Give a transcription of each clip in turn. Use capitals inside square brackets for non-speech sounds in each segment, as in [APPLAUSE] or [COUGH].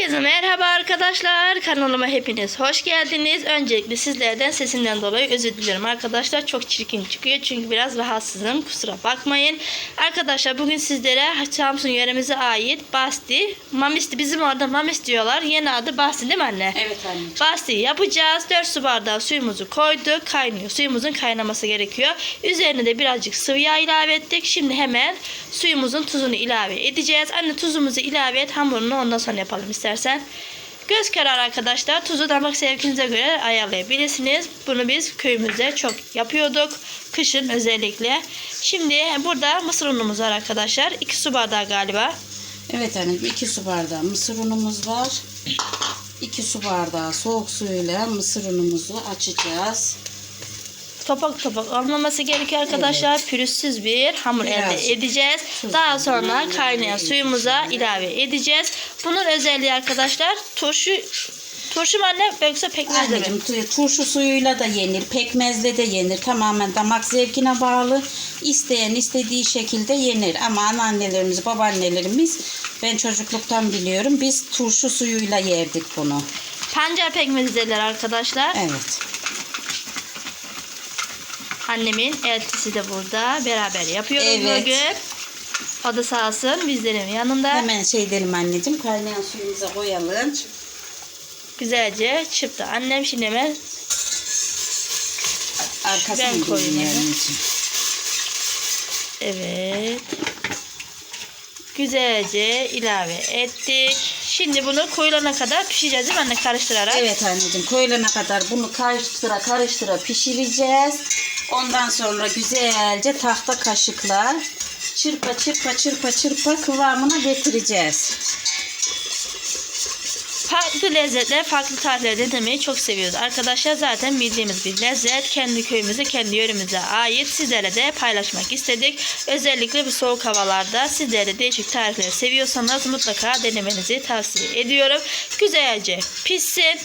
Herkese merhaba arkadaşlar. Kanalıma hepiniz hoş geldiniz. Öncelikle sizlerden sesimden dolayı özür diliyorum arkadaşlar. Çok çirkin çıkıyor çünkü biraz rahatsızım. Kusura bakmayın. Arkadaşlar bugün sizlere Samsun yöremize ait Basti, Mamisti bizim orada Mamis diyorlar. Yeni adı Basti değil mi anne? Evet anne. Basti yapacağız. 4 su bardağı suyumuzu koyduk. Kaynıyor. Suyumuzun kaynaması gerekiyor. Üzerine de birazcık sıvı yağ ilave ettik. Şimdi hemen suyumuzun tuzunu ilave edeceğiz. Anne tuzumuzu ilave et. Hamurunu ondan sonra yapalım istersen. Göz kararı arkadaşlar. Tuzu damak zevkinize göre ayarlayabilirsiniz. Bunu biz köyümüzde çok yapıyorduk. Kışın özellikle. Şimdi burada mısır unumuz var arkadaşlar. 2 su bardağı galiba. Evet anneciğim 2 su bardağı mısır unumuz var. 2 su bardağı soğuk suyla mısır unumuzu açacağız. Topak topak olmaması gerekiyor arkadaşlar. Pürüzsüz bir hamur Birazcık elde edeceğiz. Daha sonra kaynayan suyumuza ilave edeceğiz. Bunun özelliği arkadaşlar turşu turşu mu anne yoksa pekmezle mi? Anneciğim tu- turşu suyuyla da yenir, pekmezle de yenir. Tamamen damak zevkine bağlı. İsteyen istediği şekilde yenir. Ama anneannelerimiz, babaannelerimiz ben çocukluktan biliyorum. Biz turşu suyuyla yerdik bunu. Pancar pekmezi derler arkadaşlar. Evet. Annemin eltisi de burada. Beraber yapıyoruz Evet. bugün. O da sağ olsun bizlerin yanında. Hemen şey edelim anneciğim. Kaynayan suyumuza koyalım. Güzelce çırptı. Annem şimdi hemen Arkasını Ben koyayım dönüyor hemen. anneciğim. Evet. Güzelce ilave ettik. Şimdi bunu koyulana kadar pişireceğiz değil mi anne karıştırarak? Evet anneciğim koyulana kadar bunu karıştıra karıştıra pişireceğiz. Ondan sonra güzelce tahta kaşıkla çırpa çırpa çırpa çırpa kıvamına getireceğiz. Farklı lezzetler, farklı tarifler denemeyi çok seviyoruz. Arkadaşlar zaten bildiğimiz bir lezzet. Kendi köyümüze, kendi yöremize ait. Sizlere de paylaşmak istedik. Özellikle bu soğuk havalarda sizlere de değişik tarifleri seviyorsanız mutlaka denemenizi tavsiye ediyorum. Güzelce pişsin.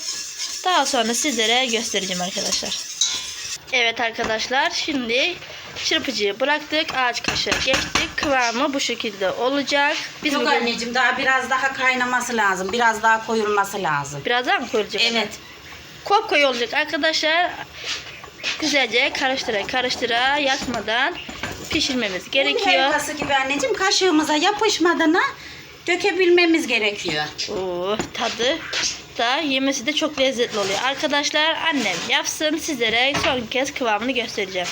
Daha sonra sizlere göstereceğim arkadaşlar. Evet arkadaşlar şimdi çırpıcıyı bıraktık. Ağaç kaşığı geçtik. Kıvamı bu şekilde olacak. Biz Yok bugün anneciğim daha biraz daha kaynaması lazım. Biraz daha koyulması lazım. biraz daha mı koyulacak? Evet. Kop koyu olacak arkadaşlar. Güzelce karıştıra karıştıra yakmadan pişirmemiz Un gerekiyor. helvası gibi anneciğim kaşığımıza yapışmadan dökebilmemiz gerekiyor. Oo, tadı da yemesi de çok lezzetli oluyor. Arkadaşlar annem yapsın sizlere son kez kıvamını göstereceğim.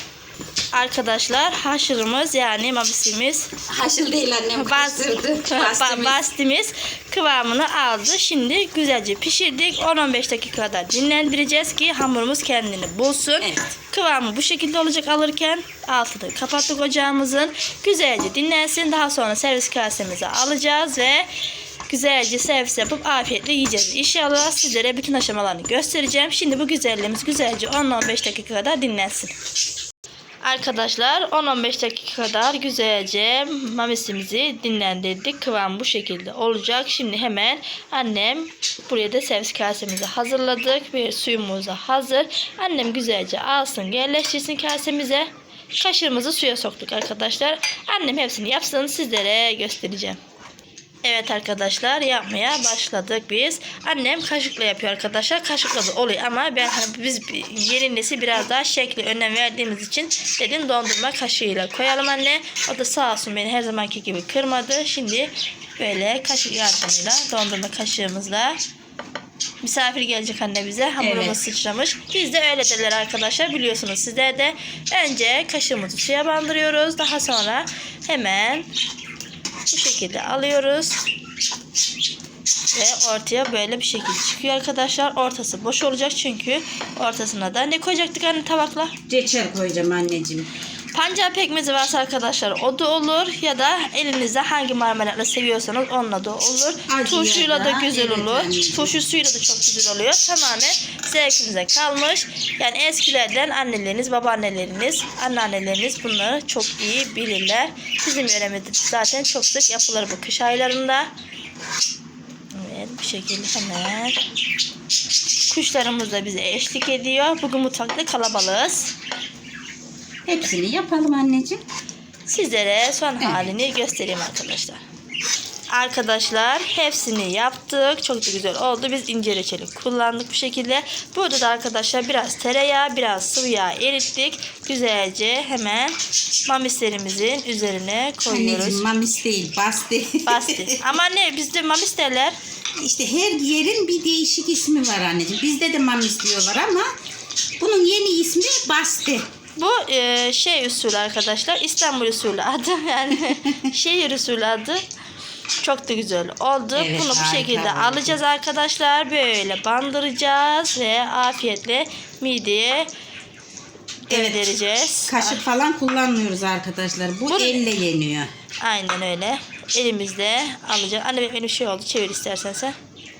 Arkadaşlar haşırımız yani mabisimiz Haşıl değil annem [LAUGHS] ba- bastimiz kıvamını aldı. Şimdi güzelce pişirdik. 10-15 dakika kadar dinlendireceğiz ki hamurumuz kendini bulsun. Evet. Kıvamı bu şekilde olacak alırken altını kapattık ocağımızın. Güzelce dinlensin. Daha sonra servis kasemize alacağız ve güzelce servis yapıp afiyetle yiyeceğiz. İnşallah sizlere bütün aşamalarını göstereceğim. Şimdi bu güzelliğimiz güzelce 10-15 dakika kadar dinlensin. Arkadaşlar 10-15 dakika kadar güzelce mamisimizi dinlendirdik. Kıvam bu şekilde olacak. Şimdi hemen annem buraya da servis kasemizi hazırladık. Bir suyumuz da hazır. Annem güzelce alsın yerleştirsin kasemize. Kaşığımızı suya soktuk arkadaşlar. Annem hepsini yapsın sizlere göstereceğim. Evet arkadaşlar yapmaya başladık biz. Annem kaşıkla yapıyor arkadaşlar. Kaşıkla da oluyor ama ben hani biz yeni nesil biraz daha şekli önem verdiğimiz için dedim dondurma kaşığıyla koyalım anne. O da sağ olsun beni her zamanki gibi kırmadı. Şimdi böyle kaşık yardımıyla dondurma kaşığımızla misafir gelecek anne bize. Hamurumuz Evet. sıçramış. Biz de öyle derler arkadaşlar biliyorsunuz sizler de. Önce kaşığımızı suya bandırıyoruz. Daha sonra hemen bu şekilde alıyoruz. Ve ortaya böyle bir şekilde çıkıyor arkadaşlar. Ortası boş olacak çünkü ortasına da ne koyacaktık anne tabakla? Reçel koyacağım anneciğim. Pancar pekmezi varsa arkadaşlar o da olur ya da elinizde hangi marmelatla seviyorsanız onunla da olur. Acı Turşuyla da da, güzel evet olur. anneciğim. Turşu suyuyla da çok güzel oluyor. Tamamen zevkinize kalmış. Yani eskilerden anneleriniz, babaanneleriniz, anneanneleriniz bunları çok iyi bilirler. Bizim yöremizde zaten çok sık yapılır bu kış aylarında. Evet bu şekilde hemen. Kuşlarımız da bize eşlik ediyor. Bugün mutfakta kalabalığız. Hepsini yapalım anneciğim. Sizlere son halini göstereyim arkadaşlar. Arkadaşlar hepsini yaptık. Çok da güzel oldu. Biz ince reçeli kullandık bu şekilde. Burada da arkadaşlar biraz tereyağı, biraz sıvı yağ erittik. Güzelce hemen mamislerimizin üzerine koyuyoruz. Anneciğim mamis değil basti. [LAUGHS] Basti. Ama ne bizde mamis derler. işte her yerin bir değişik ismi var anneciğim. Bizde de mamis diyorlar ama bunun yeni ismi basti. Bu e, şey usulü arkadaşlar. İstanbul usulü adı. [LAUGHS] Yani şehir usulü adı. Çok da güzel oldu. Evet, Bunu bu şekilde oldu. alacağız arkadaşlar. Böyle bandıracağız ve afiyetle mideye Evet. göndereceğiz. Kaşık falan kullanmıyoruz arkadaşlar. Bu Bunu- elle yeniyor. Aynen öyle. Elimizde alacağız. Anne benim şey oldu. Çevir istersen sen.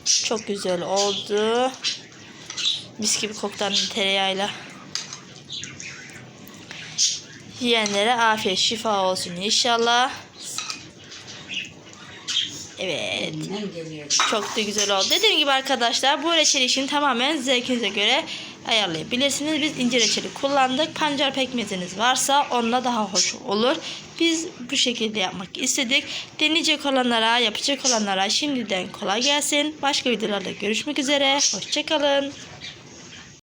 Çok güzel oldu. Mis gibi koktan tereyağıyla. Yiyenlere afiyet şifa olsun inşallah. Evet. Çok da güzel oldu. Dediğim gibi arkadaşlar bu reçel işini tamamen zevkinize göre ayarlayabilirsiniz. Biz ince reçeli kullandık. Pancar pekmeziniz varsa onunla daha hoş olur. Biz bu şekilde yapmak istedik. Deneyecek olanlara, yapacak olanlara şimdiden kolay gelsin. Başka videolarda görüşmek üzere. Hoşçakalın.